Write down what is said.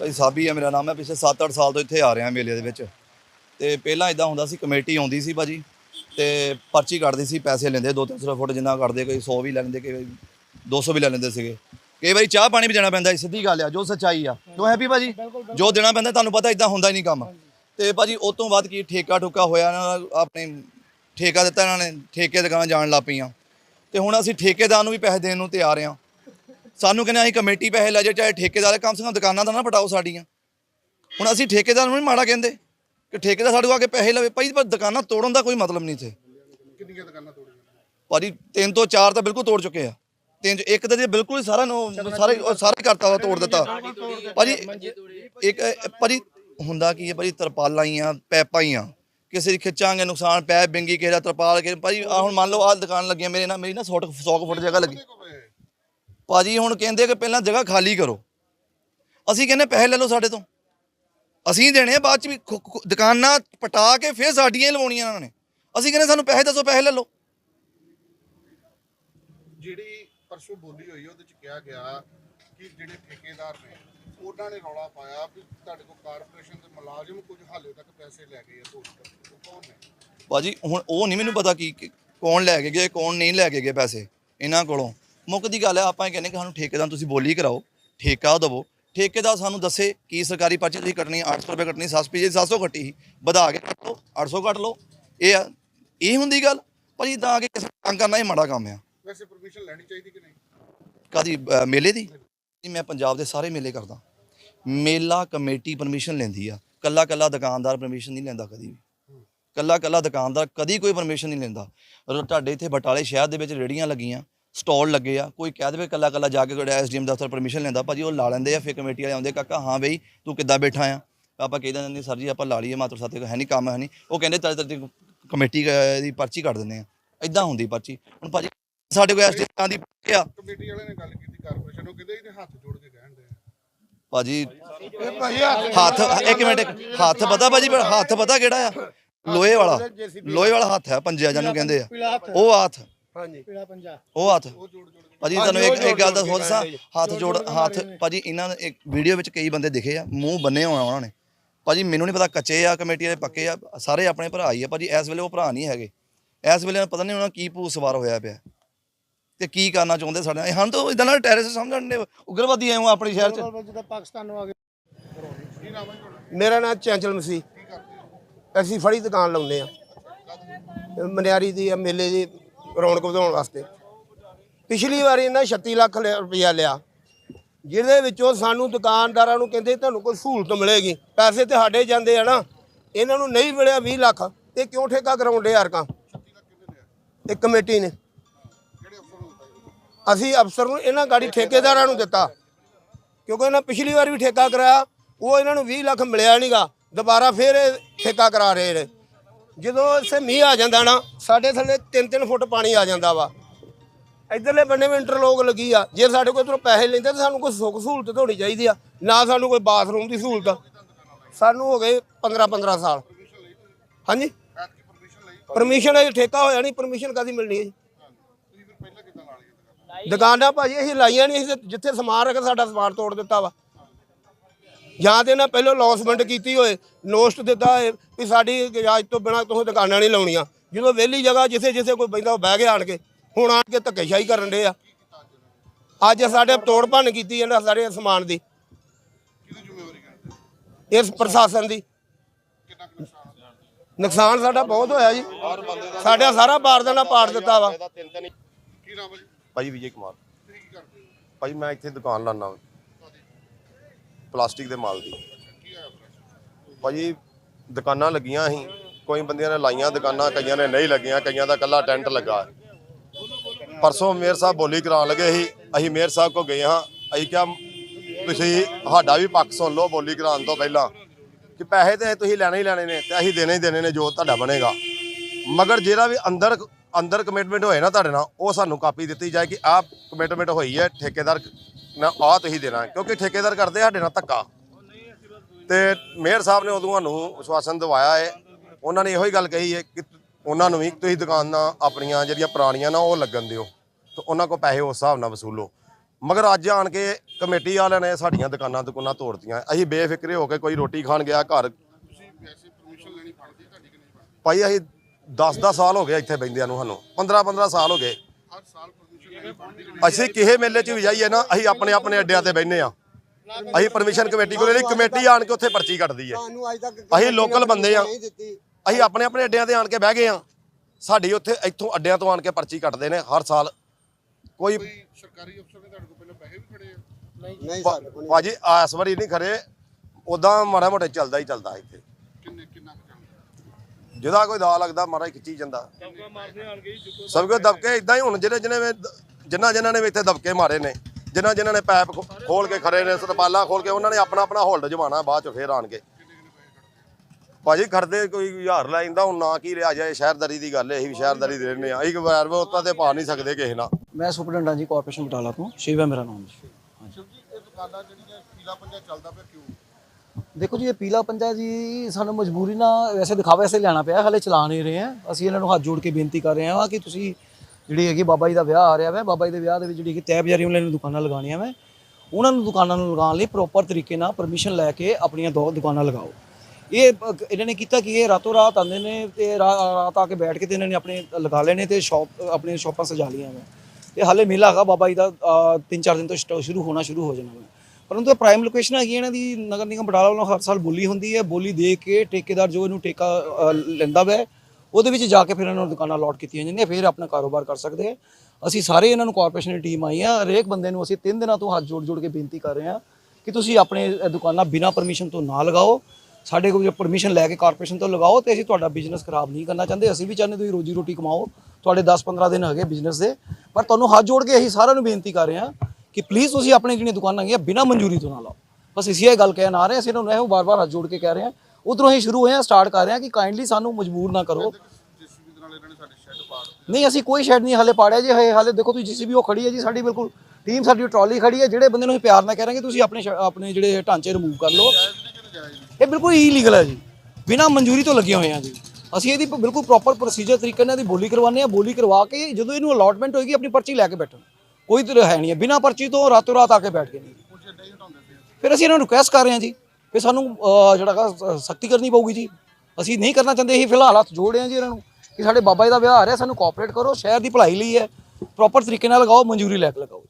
ਭਾਈ ਸਾਬੀ ਹੈ ਮੇਰਾ ਨਾਮ ਹੈ। ਪਿਛਲੇ 7-8 ਸਾਲ ਤੋਂ ਇੱਥੇ ਆ ਰਿਹਾ ਮੇਲੇ ਦੇ ਵਿੱਚ। ਤੇ ਪਹਿਲਾਂ ਇਦਾਂ ਹੁੰਦਾ ਸੀ, ਕਮੇਟੀ ਆਉਂਦੀ ਸੀ ਭਾਜੀ, ਤੇ ਪਰਚੀ ਕੱਢਦੀ ਸੀ, ਪੈਸੇ ਲੈਂਦੇ 2-300 ਫੁੱਟ ਜਿੰਨਾ ਕੱਢਦੇ, ਕੋਈ 100 ਵੀ ਲੈ ਲੈਂਦੇ, ਕਈ ਵਾਰੀ 200 ਵੀ ਲੈ ਲੈਂਦੇ ਸੀਗੇ। ਕਈ ਵਾਰੀ ਚਾਹ ਪਾਣੀ ਵੀ ਦੇਣਾ ਪੈਂਦਾ ਸਿੱਧੀ ਗੱਲ ਆ, ਜੋ ਸੱਚਾਈ ਆ। ਕਿਉਂ ਹੈਪੀ ਭਾਜੀ? ਜੋ ਦੇਣਾ ਪੈਂਦਾ, ਤੁਹਾਨੂੰ ਪਤਾ ਇਦਾਂ ਹੁੰਦਾ ਹੀ ਨਹੀਂ ਕੰਮ। ਤੇ ਭਾਜੀ, ਉਸ ਤੋਂ ਬਾਅਦ ਕੀ ਠੇਕਾ ਠੁਕਾ ਹੋਇਆ ਇਹਨਾਂ ਆਪਣੇ ਠੇਕਾ ਦਿੱਤਾ ਇਹਨਾਂ ਨੇ, ਠੇਕੇ ਦੁਕਾਨਾਂ ਜਾਣ ਲੱਗ ਪਈਆਂ। ਤੇ ਹੁਣ ਅਸੀਂ ਠੇਕੇਦਾਰ ਨੂੰ ਵੀ ਪੈਸੇ ਦੇਣ ਨੂੰ ਤਿਆਰ ਆ ਸਾਨੂੰ ਕਹਿੰਦੇ ਅਸੀਂ ਕਮੇਟੀ ਪੈਸੇ ਲੈ ਜਾ ਚਾਹੇ ਠੇਕੇਦਾਰ ਕਮ ਸੇ ਕਮ ਦੁਕਾਨਾਂ ਦਾ ਨਾ ਪਟਾਓ ਸਾਡੀਆਂ। ਹੁਣ ਅਸੀਂ ਠੇਕੇਦਾਰ ਨੂੰ ਮਾੜਾ ਕਹਿੰਦੇ ਕਿ ਠੇਕੇਦਾਰ ਸਾਡੇ ਕੋਲ ਆ ਕੇ ਪੈਸੇ ਲਵੇ। ਭਾਈ ਪਰ ਦੁਕਾਨਾਂ ਤੋੜਨ ਦਾ ਕੋਈ ਮਤਲਬ ਨਹੀਂ ਇੱਥੇ। ਕਿੰਨੀਆਂ ਦੁਕਾਨਾਂ ਤੋੜੀਆਂ? ਭਾਜੀ ਤਿੰਨ ਤੋਂ ਚਾਰ ਤਾਂ ਬਿਲਕੁਲ ਤੋੜ ਚੁੱਕੇ ਆ। ਤਿੰਨ ਇੱਕ ਤਾਂ ਜੀ ਬਿਲਕੁਲ ਸਾਰਾ ਨੂੰ ਸਾਰੇ ਸਾਰਾ ਕਰਤਾ ਵਾ ਤੋੜ ਦਿੱਤਾ। ਭਾਜੀ ਇੱਕ ਭਾਜੀ ਹੁੰਦਾ ਕੀ ਹੈ ਭਾਜੀ ਤਰਪਾਲਾਂ ਹੀ ਆ ਪੈਪਾਂ ਹੀ ਆ ਕਿਸੇ ਦੀ ਖਿੱਚਾਂਗੇ ਨੁਕਸਾਨ ਪੈਪ ਬਿੰਗੀ ਕਿਸੇ ਦਾ ਤਰਪਾਲ ਕੇ ਭਾਜੀ ਆ ਹੁਣ ਮੰਨ ਲਓ ਆ ਦੁਕਾਨ ਲੱਗੀ ਆ ਮੇਰੇ ਨਾਲ ਮੇਰੀ ਨਾ 100 100 ਫੁੱਟ ਜਗ੍ਹਾ ਲੱਗੀ। ਭਾਜੀ ਹੁਣ ਕਹਿੰਦੇ ਕਿ ਪਹਿਲਾਂ ਜਗ੍ਹਾ ਖਾਲੀ ਕਰੋ। ਅਸੀਂ ਕਹਿੰਦੇ ਪੈਸੇ ਲੈ ਲਓ ਸਾਡੇ ਤੋਂ। ਅਸੀਂ ਦੇਣੇ ਆ ਬਾਅਦ ਚ ਵੀ ਦੁਕਾਨਾਂ ਪਟਾ ਕੇ ਫਿਰ ਸਾਡੀਆਂ ਹੀ ਲਵਾਉਣੀਆਂ ਇਹਨਾਂ ਨੇ। ਅਸੀਂ ਕਹਿੰਦੇ ਸਾਨੂੰ ਪੈਸੇ ਦੱਸੋ ਪੈਸੇ ਲੈ ਲਓ। ਜਿਹੜੀ ਪਰਸੋਂ ਬੋਲੀ ਹੋਈ ਉਹਦੇ ਚ ਕਿਹਾ ਗਿਆ ਕਿ ਜਿਹੜੇ ਠੇਕੇਦਾਰ ਨੇ ਉਹਨਾਂ ਨੇ ਰੌਲਾ ਪਾਇਆ ਵੀ ਤੁਹਾਡੇ ਕੋਲ ਕਾਰਪੋਰੇਸ਼ਨ ਦੇ ਮੁਲਾਜ਼ਮ ਕੁਝ ਹਾਲੇ ਤੱਕ ਪੈਸੇ ਲੈ ਗਏ ਆ ਕੇ ਉਹ ਕੌਣ ਨੇ? ਭਾਜੀ ਹੁਣ ਉਹ ਨਹੀਂ ਮੈਨੂੰ ਪਤਾ ਕੀ ਕੀ- ਕੌਣ ਲੈ ਕੇ ਗਏ ਕੌਣ ਨਹੀਂ ਲੈ ਕੇ ਗਏ ਪੈਸੇ ਇਹਨਾਂ ਕੋਲੋਂ। ਮੁੱਕ ਦੀ ਗੱਲ ਹੈ ਆਪਾਂ ਇਹ ਕਹਿੰਦੇ ਕਿ ਸਾਨੂੰ ਠੇਕੇਦਾਰ ਤੁਸੀਂ ਬੋਲੀ ਕਰਾਓ ਠੇਕਾ ਦੇਵੋ। ਠੇਕੇਦਾਰ ਸਾਨੂੰ ਦੱਸੇ ਕੀ ਸਰਕਾਰੀ ਪਰਚੀ ਤੁਸੀਂ ਕੱਟਣੀ 800 ਰੁਪਏ ਕੱਟਣੀ 700 ਜੇ 700 ਕੱਟੀ ਸੀ ਵਧਾ ਕੇ ਕੱਟ ਲਓ 800 ਕੱਟ ਲਓ। ਇਹ ਆ ਇਹ ਹੁੰਦੀ ਗੱਲ ਭਾਜੀ ਤਾਂ ਆ ਕੇ ਕਿਸੇ ਤੰਗ ਕਰਨਾ ਹੀ ਮਾੜਾ ਕੰਮ ਆ। ਵੈਸੇ ਪਰਮਿਸ਼ਨ ਲੈਣੀ ਚਾਹੀਦੀ ਕਿ ਨਹੀਂ? ਕਦੀ ਮੇਲੇ ਦੀ? ਜੀ ਮੈਂ ਪੰਜਾਬ ਦੇ ਸਾਰੇ ਮੇਲੇ ਕਰਦਾ। ਮੇਲਾ ਕਮੇਟੀ ਪਰਮਿਸ਼ਨ ਲੈਂਦੀ ਆ। ਕੱਲਾ ਕੱਲਾ ਦੁਕਾਨਦਾਰ ਪਰਮਿਸ਼ਨ ਨਹੀਂ ਲੈਂਦਾ ਕਦੀ ਵੀ। ਕੱਲਾ ਕੱਲਾ ਦੁਕਾਨਦਾਰ ਕਦੀ ਕੋਈ ਪਰਮਿਸ਼ਨ ਨਹੀਂ ਲੈਂਦਾ। ਤੁਹਾਡੇ ਇੱਥੇ ਬਟਾਲੇ ਸ਼ਹਿਰ ਦੇ ਵਿੱਚ ਰੇੜੀਆਂ ਲੱਗੀਆਂ। ਸਟਾਲ ਲੱਗੇ ਆ ਕੋਈ ਕਹਿ ਦੇਵੇ ਕੱਲਾ ਕੱਲਾ ਜਾ ਕੇ ਕੋਈ ਐਸਡੀਐਮ ਦਫ਼ਤਰ ਪਰਮਿਸ਼ਨ ਲੈਂਦਾ ਭਾਜੀ ਉਹ ਲਾ ਲੈਂਦੇ ਆ ਫਿਰ ਕਮੇਟੀ ਵਾਲੇ ਆਉਂਦੇ ਕਾਕਾ ਹਾਂ ਬਈ ਤੂੰ ਕਿੱਦਾਂ ਬੈਠਾ ਆ? ਆਪਾਂ ਕਹਿ ਦਿੰਦੇ ਨਹੀਂ ਸਰ ਜੀ ਆਪਾਂ ਲਾ ਲਈਏ ਮਾਤਰ ਸਾਤੇ ਹੈ ਨਹੀਂ ਕੰਮ ਹੈ ਨਹੀਂ। ਉਹ ਕਹਿੰਦੇ ਤੇਰੇ ਤੇ ਕਮੇਟੀ ਦੀ ਪਰਚੀ ਕੱਢ ਦਿੰਦੇ ਆ। ਇਦਾਂ ਹੁੰਦੀ ਪਰਚੀ। ਹੁਣ ਭਾਜੀ ਸਾਡੇ ਕੋਲ ਐਸਡੀਐਮ ਦੀ ਆ। ਕਮੇਟੀ ਵਾਲੇ ਨੇ ਗੱਲ ਕੀਤੀ ਕਾਰਪੋਰੇਸ਼ਨ ਉਹ ਕਹਿੰਦੇ ਇਹਨੇ ਹੱਥ ਜੋੜ ਕੇ ਕਹਿਣ ਦੇ ਭਾਜੀ ਹੱਥ ਇੱਕ ਮਿੰਟ ਇੱਕ ਹੱਥ ਪਤਾ ਭਾਜੀ ਪਰ ਹੱਥ ਪਤਾ ਕਿਹੜਾ ਆ? ਲੋਹੇ ਵਾਲਾ। ਲੋਹੇ ਵਾਲਾ ਹੱਥ ਹੈ ਪੰਜਾ ਜਿਹਨੂੰ ਕਹਿੰਦੇ ਆ। ਉਹ ਹੱਥ। ਹਾਂਜੀ। ਉਹ ਹੱਥ। ਭਾਜੀ ਤੁਹਾਨੂੰ ਇੱਕ ਇੱਕ ਗੱਲ ਦਾ ਹੋਰ ਦੱਸਾਂ ਹੱਥ ਜੋੜ ਹੱਥ ਭਾਜੀ ਇਹਨਾਂ ਦੇ ਇੱਕ ਵੀਡੀਓ ਵਿੱਚ ਕਈ ਬੰਦੇ ਦਿਖੇ ਆ ਮੂੰਹ ਬੰਨੇ ਹੋਣਾ ਉਹਨਾਂ ਨੇ। ਭਾਜੀ ਮੈਨੂੰ ਨਹੀਂ ਪਤਾ ਕੱਚੇ ਆ ਕਮੇਟੀ ਵਾਲੇ ਪੱਕੇ ਆ ਸਾਰੇ ਆਪਣੇ ਭਰਾ ਹੀ ਆ। ਭਾਜੀ ਇਸ ਵੇਲੇ ਉਹ ਭਰਾ ਨਹੀਂ ਹੈਗੇ। ਇਸ ਵੇਲੇ ਪਤਾ ਨਹੀਂ ਉਹਨਾਂ ਕੀ ਭੂਤ ਸਵਾਰ ਹੋਇਆ ਪਿਆ। ਤੇ ਕੀ ਕਰਨਾ ਚਾਹੁੰਦੇ ਸਾਡੇ ਹਨ ਤਾਂ ਇਦਾਂ ਨਾਲ ਟੈਰਰਿਸਟ ਸਮਝਣ ਦੇ ਉਗਰਵਾਦੀ ਆਏ ਹੋ ਆਪਣੇ ਸ਼ਹਿਰ 'ਚ? ਜਦੋਂ ਪਾਕਿਸਤਾਨ ਨੂੰ ਆ ਗਏ। ਹੈ ਮੇਰਾ ਨਾਮ ਚੰਚਲ ਹੋ? ਅਸੀਂ ਫੜੀ ਦੁਕਾਨ ਲਾਉਂਦੇ ਆ। ਮਨਿਆਰੀ ਦੀ ਆ ਮੇਲੇ ਦੀ ਰੌਣਕ ਵਧਾਉਣ ਵਾਸਤੇ। ਪਿਛਲੀ ਵਾਰੀ ਇਹਨਾਂ 36 ਲੱਖ ਲਿਆ- ਲਿਆ। ਜਿਹਦੇ ਵਿੱਚੋਂ ਸਾਨੂੰ ਦੁਕਾਨਦਾਰਾਂ ਨੂੰ ਕਹਿੰਦੇ ਤੁਹਾਨੂੰ ਕੋਈ ਸਹੂਲਤ ਮਿਲੇਗੀ। ਪੈਸੇ ਤੇ ਸਾਡੇ ਜਾਂਦੇ ਆ ਨਾ, ਇਹਨਾਂ ਨੂੰ ਨਹੀਂ ਮਿਲਿਆ 20 ਲੱਖ। ਤੇ ਕਿਉਂ ਠੇਕਾ ਕਰਾਉਂਦੇ ਯਾਰਕਾਂ ਇਹ ਕਮੇਟੀ ਨੇ। ਅਸੀਂ ਅਫਸਰ ਨੂੰ ਇਹਨਾਂ ਗਾੜੀ ਠੇਕੇਦਾਰਾਂ ਨੂੰ ਦਿੱਤਾ। ਕਿਉਂਕਿ ਇਹਨਾਂ ਪਿਛਲੀ ਵਾਰ ਵੀ ਠੇਕਾ ਕਰਾਇਆ, ਉਹ ਇਹਨਾਂ ਨੂੰ 20 ਲੱਖ ਮਿਲਿਆ ਨਹੀਂਗਾ ਦੁਬਾਰਾ ਫੇਰ ਇਹ ਠੇਕਾ ਕਰਾ ਰਹੇ ਨੇ। ਜਦੋਂ ਇੱਥੇ ਮੀਂਹ ਆ ਜਾਂਦਾ ਨਾ, ਸਾਡੇ ਥੱਲੇ 3-3 ਫੁੱਟ ਪਾਣੀ ਆ ਜਾਂਦਾ ਵਾ। ਇਧਰਲੇ ਬੰਨੇ ਵੀ ਇੰਟਰਲੋਕ ਲੱਗੀ ਆ। ਜੇ ਸਾਡੇ ਕੋਲ ਇਧਰੋਂ ਪੈਸੇ ਲੈਂਦੇ ਤਾਂ ਸਾਨੂੰ ਕੋਈ ਸੁੱਖ ਸਹੂਲਤ ਹੋਣੀ ਚਾਹੀਦੀ ਆ। ਨਾ ਸਾਨੂੰ ਕੋਈ ਬਾਥਰੂਮ ਦੀ ਸਹੂਲਤ। ਸਾਨੂੰ ਹੋ ਗਏ 15-15 ਸਾਲ। ਹਾਂਜੀ? ਪਰਮਿਸ਼ਨ ਲਈ ਠੇਕਾ ਹੋਇਆ ਨਹੀਂ ਪਰਮਿਸ਼ਨ ਕਦੀ ਮਿਲਣੀ ਹੈ ਜੀ? ਤੁਸੀਂ ਫਿਰ ਪਹਿਲਾਂ ਦੁਕਾਨਾਂ ਭਾਜੀ ਅਸੀਂ ਲਾਈਆਂ ਨਹੀਂ, ਅਸੀਂ ਜਿੱਥੇ ਸਮਾਨ ਰੱਖ ਸਾਡਾ ਸਮਾਨ ਤੋੜ ਦਿੱਤਾ ਵਾ। ਜਾਂ ਤੇ ਇਹਨਾਂ ਪਹਿਲਾਂ ਲੌਸਮੈਂਟ ਕੀਤੀ ਹੋਏ ਨੋਸਟ ਦਿੱਤਾ ਹੋਏ ਵੀ ਸਾਡੀ ਇਜਾਜ਼ਤ ਤੋਂ ਬਿਨਾਂ ਤੁਸੀਂ ਦੁਕਾਨਾਂ ਨਹੀਂ ਲਾਉਣੀਆਂ। ਜਦੋਂ ਵਿਹਲੀ ਜਗ੍ਹਾ ਜਿੱਥੇ ਜਿੱਥੇ ਕੋਈ ਬੰਦਾ ਉਹ ਬਹਿ ਕੇ ਆਣ ਕੇ, ਹੁਣ ਆਣ ਕੇ ਧੱਕੇਸ਼ਾਹੀ ਕਰਨ ਦੇ ਆ। ਅੱਜ ਸਾਡੇ ਤੋੜ ਭੰਨ ਕੀਤੀ ਇਹਨਾਂ ਸਾਰੇ ਸਮਾਨ ਦੀ। ਇਸ ਪ੍ਰਸ਼ਾਸਨ ਦੀ। ਨੁਕਸਾਨ ਸਾਡਾ ਬਹੁਤ ਹੋਇਆ ਜੀ। ਸਾਡਾ ਸਾਰਾ ਬਾਰਦਾਨਾ ਪਾੜ ਦਿੱਤਾ ਵਾ। ਕੀ ਜੀ ਵਿਜੇ ਕੁਮਾਰ। ਤੁਸੀਂ ਕੀ ਮੈਂ ਇੱਥੇ ਦੁਕਾਨ ਲਾਣਾ ਪਲਾਸਟਿਕ ਦੇ ਮਾਲ ਦੀ। ਕੀ ਆਇਆ ਭਾਜੀ, ਦੁਕਾਨਾਂ ਲੱਗੀਆਂ ਸੀ। ਕੋਈ ਬੰਦਿਆਂ ਨੇ ਲਾਈਆਂ ਦੁਕਾਨਾਂ, ਕਈਆਂ ਨੇ ਨਹੀਂ ਲੱਗੀਆਂ, ਕਈਆਂ ਦਾ ਕੱਲਾ ਟੈਂਟ ਲੱਗਾ। ਪਰਸੋਂ ਮੇਅਰ ਸਾਹਿਬ ਬੋਲੀ ਕਰਾਉਣ ਲੱਗੇ ਸੀ, ਅਸੀਂ ਮੇਅਰ ਸਾਹਿਬ ਕੋ ਗਏ ਹਾਂ। ਅਸੀਂ ਕਿਹਾ, ਤੁਸੀਂ ਸਾਡਾ ਵੀ ਪੱਖ ਸੁਣ ਲਓ ਬੋਲੀ ਕਰਾਉਣ ਤੋਂ ਪਹਿਲਾਂ ਕਿ ਪੈਸੇ ਤੇ ਤੁਸੀਂ ਲੈਣੇ ਹੀ ਲੈਣੇ ਨੇ ਤੇ ਅਸੀਂ ਦੇਣੇ ਹੀ ਦੇਣੇ ਨੇ ਜੋ ਤੁਹਾਡਾ ਬਣੇਗਾ। ਮਗਰ ਜਿਹੜਾ ਵੀ ਅੰਦਰ ਅੰਦਰ ਕਮਿਟਮੈਂਟ ਹੋਏ ਨਾ ਤੁਹਾਡੇ ਨਾਲ, ਉਹ ਸਾਨੂੰ ਕਾਪੀ ਦਿੱਤੀ ਜਾਏ ਕਿ ਆਹ ਕਮਿਟਮੈਂਟ ਹੋਈ ਹੈ, ਠੇਕੇਦਾਰ ਨਾ ਆਹ ਤੁਸੀਂ ਦੇਣਾ, ਕਿਉਂਕਿ ਠੇਕੇਦਾਰ ਕਰਦੇ ਸਾਡੇ ਨਾਲ ਧੱਕਾ। ਤੇ ਮੇਅਰ ਸਾਹਿਬ ਨੇ ਉਦੋਂ ਸਾਨੂੰ ਵਿਸ਼ਵਾਸਨ ਦਿਵਾਇਆ ਹੈ ਉਹਨਾਂ ਨੇ ਇਹੋ ਹੀ ਗੱਲ ਕਹੀ ਹੈ ਕਿ ਉਹਨਾਂ ਨੂੰ ਵੀ ਤੁਸੀਂ ਦੁਕਾਨਾਂ ਆਪਣੀਆਂ ਜਿਹੜੀਆਂ ਪੁਰਾਣੀਆਂ ਨਾ, ਉਹ ਲੱਗਣ ਦਿਓ। ਤੇ ਉਹਨਾਂ ਕੋਲ ਪੈਸੇ ਉਸ ਹਿਸਾਬ ਨਾਲ ਵਸੂਲੋ। ਮਗਰ ਅੱਜ ਆਣ ਕੇ ਕਮੇਟੀ ਵਾਲਿਆਂ ਨੇ ਸਾਡੀਆਂ ਦੁਕਾਨਾਂ ਦੁਕਾਨਾਂ ਤੋੜਤੀਆਂ। ਅਸੀਂ ਬੇਫਿਕਰੇ ਹੋ ਕੇ ਕੋਈ ਰੋਟੀ ਖਾਣ ਗਿਆ ਘਰ। ਭਾਈ, ਅਸੀਂ 10-10 ਸਾਲ ਹੋ ਗਏ ਇੱਥੇ ਬੈੰਦਿਆਂ ਨੂੰ ਸਾਨੂੰ। 15-15 ਸਾਲ ਹੋ ਗਏ। ਹਰ ਸਾਲ ਅਸੀਂ ਕਿਸੇ ਮੇਲੇ 'ਚ ਵੀ ਜਾਈਏ ਨਾ ਅਸੀਂ ਆਪਣੇ ਆਪਣੇ ਅੱਡਿਆਂ ਤੇ ਬੈੰਨੇ ਆ ਅਸੀਂ ਪਰਮਿਸ਼ਨ ਕਮੇਟੀ ਕੋਲੇ ਨਹੀਂ ਕਮੇਟੀ ਆਣ ਕੇ ਉੱਥੇ ਪਰਚੀ ਕੱਟਦੀ ਹੈ। ਅਸੀਂ ਲੋਕਲ ਬੰਦੇ ਆ ਅਸੀਂ ਆਪਣੇ ਆਪਣੇ ਅੱਡਿਆਂ ਤੇ ਆਣ ਕੇ ਬਹਿ ਗਏ ਆ ਸਾਡੀ ਉੱਥੇ ਇੱਥੋਂ ਅੱਡਿਆਂ ਤੋਂ ਆਣ ਕੇ ਪਰਚੀ ਕੱਟਦੇ ਨੇ ਹਰ ਸਾਲ। ਕੋਈ ਸਰਕਾਰੀ ਅਫਸਰ ਨੇ ਤੁਹਾਡੇ ਕੋਲ ਪਹਿਲਾਂ ਪੈਸੇ ਵੀ ਫੜੇ ਆ? ਨਹੀਂ। ਭਾਜੀ ਇਸ ਵਾਰੀ ਨਹੀਂ ਖਰੇ। ਉਦਾਂ ਮਾੜਾ ਮੋਟਾ ਚੱਲਦਾ ਹੀ ਚੱਲਦਾ ਇੱਥੇ। ਜਿਹਦਾ ਕੋਈ ਦਾ ਲੱਗਦਾ ਮਾਰਾ ਖਿੱਚੀ ਜਾਂਦਾ। ਸਭ ਕੋ ਦਬਕੇ। ਇਦਾਂ ਹੀ ਹੁਣ ਜਿਹੜੇ ਜਿਹਨੇ ਜਿਨ੍ਹਾਂ ਜਿਨ੍ਹਾਂ ਨੇ ਇੱਥੇ ਦਬਕੇ ਮਾਰੇ ਨੇ ਜਿਨ੍ਹਾਂ ਜਿਨ੍ਹਾਂ ਨੇ ਪੈਪ ਖੋ- ਖੋਲ ਕੇ ਖੜੇ ਨੇ ਸਰਪਾਲਾ ਖੋਲ ਕੇ ਉਹਨਾਂ ਨੇ ਆਪਣਾ ਆਪਣਾ ਹੋਲਡ ਜਮਾਣਾ ਬਾਅਦ ਚ ਫੇਰ ਆਣ ਕੇ ਭਾਜੀ ਖੜਦੇ ਕੋਈ ਹਜ਼ਾਰ ਲੈ ਜਾਂਦਾ ਹੁਣ ਨਾ ਕੀ ਰਿਹਾ ਜਾਏ ਸ਼ਹਿਰਦਾਰੀ ਦੀ ਗੱਲ ਹੈ ਅਸੀਂ ਵੀ ਸ਼ਹਿਰਦਾਰੀ ਦੇ ਰਹੇ ਆ। ਅਸੀਂ ਵੈਰ ਵੋਤਾ ਤੇ ਪਾ ਨਹੀਂ ਸਕਦੇ ਕਿਸੇ ਨਾਲ। ਮੈਂ ਸੁਪਰਡੈਂਟ ਹਾਂ ਜੀ ਕਾਰਪੋਰੇਸ਼ਨ ਬਟਾਲਾ ਤੋਂ ਸ਼ਿਵ ਹੈ ਮੇਰਾ ਨਾਮ। ਜੀ ਕਿਉਂਕਿ ਇਹ ਦੁਕਾਨਾਂ ਜਿਹੜੀਆਂ ਪੀਲਾ ਪੰਜਾ ਚੱਲਦਾ ਪਿਆ ਕਿਉਂ? ਦੇਖੋ ਜੀ ਇਹ ਪੀਲਾ ਪੰਜਾ ਜੀ ਸਾਨੂੰ ਮਜਬੂਰੀ ਨਾਲ ਵੈਸੇ ਦਿਖਾਵੇ ਵੈਸੇ ਲੈਣਾ ਪਿਆ ਹਲੇ ਚਲਾ ਨਹੀਂ ਰਹੇ ਆ। ਅਸੀਂ ਇਹਨਾਂ ਨੂੰ ਹੱਥ ਜੋੜ ਕੇ ਬੇਨਤੀ ਕਰ ਰਹੇ ਹਾਂ ਕਿ ਤੁਸੀਂ ਜਿਹੜੀ ਹੈਗੀ ਬਾਬਾ ਜੀ ਦਾ ਵਿਆਹ ਆ ਰਿਹਾ ਵਾ ਬਾਬਾ ਜੀ ਦੇ ਵਿਆਹ ਦੇ ਵਿੱਚ ਜਿਹੜੀ ਕਿ ਤੈਅ ਬਜ਼ਾਰੀ ਉਹਨਾਂ ਨੂੰ ਦੁਕਾਨਾਂ ਲਗਾਉਣੀਆਂ ਵਾ ਉਹਨਾਂ ਨੂੰ ਦੁਕਾਨਾਂ ਨੂੰ ਲਗਾਉਣ ਲਈ ਪ੍ਰੋਪਰ ਤਰੀਕੇ ਨਾਲ ਪਰਮਿਸ਼ਨ ਲੈ ਕੇ ਆਪਣੀਆਂ ਦੋ ਦੁਕਾਨਾਂ ਲਗਾਓ। ਇਹ ਇਹਨਾਂ ਨੇ ਕੀਤਾ ਕਿ ਇਹ ਰਾਤੋਂ ਰਾਤ ਆਉਂਦੇ ਨੇ ਤੇ ਰਾ- ਰਾਤ ਆ ਕੇ ਬੈਠ ਕੇ ਤੇ ਇਹਨਾਂ ਨੇ ਆਪਣੇ ਲਗਾ ਲੈਣੇ ਤੇ ਸ਼ਾਪ ਆਪਣੇ ਸ਼ਾਪਾਂ ਸਜਾ ਲਈਆਂ ਵਾ। ਤੇ ਹਾਲੇ ਮੇਲਾ ਹੈਗਾ ਬਾਬਾ ਜੀ ਦਾ ਅ, ਤਿੰਨ ਚਾਰ ਦਿਨ ਤੋਂ ਸਟ- ਸ਼ੁਰੂ ਹੋਣਾ ਸ਼ੁਰੂ ਹੋ ਜਾਣਾ ਵਾ। ਪਰੰਤੂ ਇਹ ਪ੍ਰਾਈਮ ਲੋਕੇਸ਼ਨ ਹੈਗੀ ਇਹਨਾਂ ਦੀ, ਨਗਰ ਨਿਗਮ ਬਟਾਲਾ ਵੱਲੋਂ ਹਰ ਸਾਲ ਬੋਲੀ ਹੁੰਦੀ ਹੈ, ਬੋਲੀ ਦੇ ਕੇ ਠੇਕੇਦਾਰ ਜੋ ਇਹਨੂੰ ਠੇਕਾ ਲੈਂਦਾ ਵੈ, ਉਹਦੇ ਵਿੱਚ ਜਾ ਕੇ ਫਿਰ ਇਹਨਾਂ ਨੂੰ ਦੁਕਾਨਾਂ ਅਲਾਟ ਕੀਤੀਆਂ ਜਾਂਦੀਆਂ, ਫਿਰ ਆਪਣਾ ਕਾਰੋਬਾਰ ਕਰ ਸਕਦੇ ਆ ਅਸੀਂ ਸਾਰੇ ਇਹਨਾਂ ਨੂੰ ਕਾਰਪੋਰੇਸ਼ਨ ਦੀ ਟੀਮ ਆਈ ਆ ਹਰੇਕ ਬੰਦੇ ਨੂੰ ਅਸੀਂ ਤਿੰਨ ਦਿਨਾਂ ਤੋਂ ਹੱਥ ਜੋੜ ਜੋੜ ਕੇ ਬੇਨਤੀ ਕਰ ਰਹੇ ਹਾਂ ਕਿ ਤੁਸੀਂ ਆਪਣੇ ਦੁਕਾਨਾਂ ਬਿਨਾਂ ਪਰਮਿਸ਼ਨ ਤੋਂ ਨਾ ਲਗਾਓ। ਸਾਡੇ ਕੋਲ ਪਰਮਿਸ਼ਨ ਲੈ ਕੇ ਕਾਰਪੋਰੇਸ਼ਨ ਤੋਂ ਲਗਾਓ ਤੇ ਅਸੀਂ ਤੁਹਾਡਾ ਬਿਜ਼ਨਸ ਖਰਾਬ ਨਹੀਂ ਕਰਨਾ ਚਾਹੁੰਦੇ। ਅਸੀਂ ਵੀ ਚਾਹੁੰਦੇ ਤੁਸੀਂ ਰੋਜੀ ਰੋਟੀ ਕਮਾਓ, ਤੁਹਾਡੇ 10-15 ਦਿਨ ਹੈਗੇ ਬਿਜ਼ਨਸ ਦੇ, ਪਰ ਤੁਹਾਨੂੰ ਹੱਥ ਜੋੜ ਕੇ ਅਸੀਂ ਸਾਰਿਆਂ ਨੂੰ ਬੇਨਤੀ ਕਰ ਰਹੇ ਹਾਂ ਕਿ ਪਲੀਜ਼ ਤੁਸੀਂ ਆਪਣੇ ਜਿਹੜੀਆਂ ਦੁਕਾਨਾਂ ਹੈਗੀਆਂ ਬਿਨਾਂ ਮਨਜ਼ੂਰੀ ਤੋਂ ਨਾ ਲਾਓ। ਬਸ ਇਸੇ ਗੱਲ ਕਹਿਣ ਆ ਰਹੇ ਹਾਂ ਅਸੀਂ ਇਹਨਾਂ ਨੂੰ ਇਹੋ ਵਾਰ-ਵਾਰ ਹੱਥ ਜੋੜ ਕੇ ਕਹਿ ਰਹੇ ਹਾਂ ਉਧਰੋਂ ਹੀ ਸ਼ੁਰੂ ਹੋਏ ਹਾਂ ਸਟਾਰਟ ਕਰ ਰਹੇ ਹਾਂ ਕਿ ਕਾਈਂਡਲੀ ਸਾਨੂੰ ਮਜਬੂਰ ਨਾ ਕਰੋ। ਨਹੀਂ, ਅਸੀਂ ਕੋਈ ਸ਼ੈਡ ਨਹੀਂ ਹਲੇ ਪਾੜਿਆ ਜੀ ਹਲੇ ਹਾਲੇ ਦੇਖੋ ਤੁਸੀਂ ਜਿਸ ਵੀ ਉਹ ਖੜੀ ਹੈ ਜੀ, ਸਾਡੀ ਬਿਲਕੁਲ ਟੀਮ ਸਾਡੀ ਟਰਾਲੀ ਖੜੀ ਹੈ, ਜਿਹੜੇ ਬੰਦੇ ਨੂੰ ਅਸੀਂ ਪਿਆਰ ਨਾਲ ਕਹਿ ਰਹੇ ਕਿ ਤੁਸੀਂ ਆਪਣੇ ਆਪਣੇ ਜਿਹੜੇ ਢਾਂਚੇ ਰਿਮੂਵ ਕਰ ਲਓ। ਇਹ ਬਿਲਕੁਲ ਇਲੀਗਲ ਹੈ ਜੀ। ਬਿਨਾਂ ਮਨਜ਼ੂਰੀ ਤੋਂ ਲੱਗੇ ਹੋਏ ਆ ਜੀ। ਅਸੀਂ ਇਹਦੀ ਬਿਲਕੁਲ ਪ੍ਰੋਪਰ ਪ੍ਰੋਸੀਜਰ ਤਰੀਕੇ ਨਾਲ ਇਹਦੀ ਬੋਲੀ ਕਰਵਾਉਂਦੇ ਆ ਬੋਲੀ ਕਰਵਾ ਕੇ ਜਦੋਂ ਇਹਨੂੰ ਅਲਾਟਮੈਂਟ ਹੋਏਗੀ, ਆਪਣੀ ਪਰਚੀ ਲੈ ਕੇ ਬੈਠਣ ਕੋਈ ਤਰ੍ਹਾਂ ਹੈ ਨਹੀਂ ਹੈ। ਬਿਨਾਂ ਪਰਚੀ ਤੋਂ ਰਾਤੋਂ ਰਾਤ ਆ ਕੇ ਬੈਠ ਕੇ ਨਹੀਂ ਫਿਰ ਅਸੀਂ ਇਹਨਾਂ ਨੂੰ ਰਿਕੁਐਸਟ ਕਰ ਰਹੇ ਹਾਂ ਜੀ ਫਿਰ ਸਾਨੂੰ ਅਹ, ਜਿਹੜਾ ਸਖਤੀ ਕਰਨੀ ਪਊਗੀ ਜੀ। ਅਸੀਂ ਨਹੀਂ ਕਰਨਾ ਚਾਹੁੰਦੇ ਅਸੀਂ ਫਿਲਹਾਲ ਹੱਥ ਜੋੜ ਰਹੇ ਹਾਂ ਜੀ ਇਹਨਾਂ ਨੂੰ ਕਿ ਸਾਡੇ ਬਾਬਾ ਜੀ ਦਾ ਵਿਆਹ ਆ ਰਿਹਾ ਸਾਨੂੰ ਕੋਆਪਰੇਟ ਕਰੋ ਸ਼ਹਿਰ ਦੀ ਭਲਾਈ ਲਈ ਹੈ ਪ੍ਰੋਪਰ ਤਰੀਕੇ ਨਾਲ ਲਗਾਓ ਮਨਜ਼ੂਰੀ ਲੈ ਕੇ ਲਗਾਓ।